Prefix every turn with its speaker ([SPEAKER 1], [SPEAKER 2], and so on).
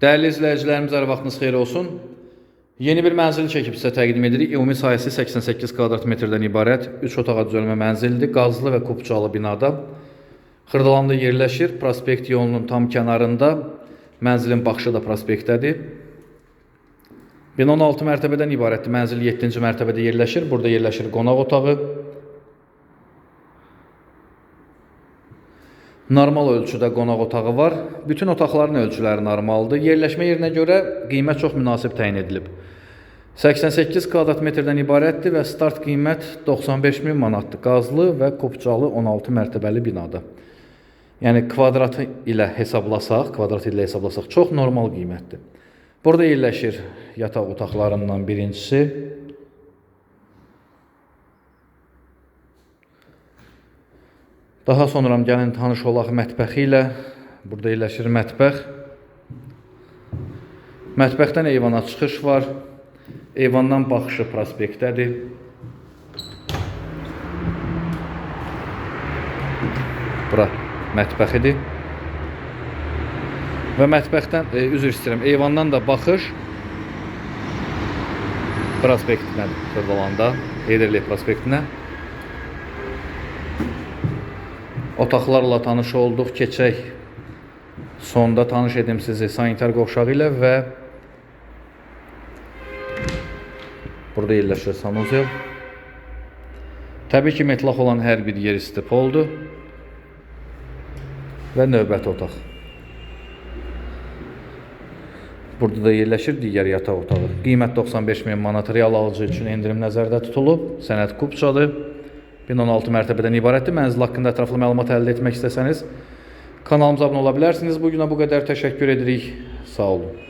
[SPEAKER 1] Dəyərli izləyicilərimiz, hər vaxtınız xeyir olsun. Yeni bir mənzil çəkib sizə təqdim edirik. Ümumi sahəsi 88 kvadrat metrdən ibarət 3 otağa düzəlmə mənzildir. Qazlı və kubçalı binada. Xırdalanda yerləşir. Prospekt yolunun tam kənarında. Mənzilin baxışı da prospektdədir. Bina 16 mərtəbədən ibarətdir. Mənzil 7-ci mərtəbədə yerləşir. Burada yerləşir qonaq otağı. Normal ölçüdə qonaq otağı var. Bütün otaqların ölçüləri normaldır. Yerləşmə yerinə görə qiymət çox münasib təyin edilib. 88 kvadrat metrdən ibarətdir və start qiymət 95 min manatdır. Qazlı və kopçalı 16 mərtəbəli binada. Yəni kvadratı ilə hesablasaq, kvadrat ilə hesablasaq çox normal qiymətdir. Burada yerləşir yataq otaqlarından birincisi. Daha sonra gəlin tanış olaq mətbəxi ilə. Burada yerləşir mətbəx. Mətbəxdən eyvana çıxış var. Eyvandan baxışı prospektdədir. Bura mətbəxidir. Və mətbəxdən, e, üzr istəyirəm, eyvandan da baxış prospektinədir. Xırdalanda, Heydərli prospektinə. Otaqlarla tanış olduq. Keçək sonda tanış edim sizi sanitar qovşağı ilə və burada yerləşir sanuzel. Təbii ki, metlaq olan hər bir yer istipoldur və növbəti otaq. Burada da yerləşir digər yataq otağı. Qiymət 95 min manat real alıcı üçün endirim nəzərdə tutulub. Sənəd kubçadır. 1016 mərtəbədən ibarətdir. Mənzil haqqında ətraflı məlumat əldə etmək istəsəniz kanalımıza abunə ola bilərsiniz. Bu günə bu qədər təşəkkür edirik. Sağ olun.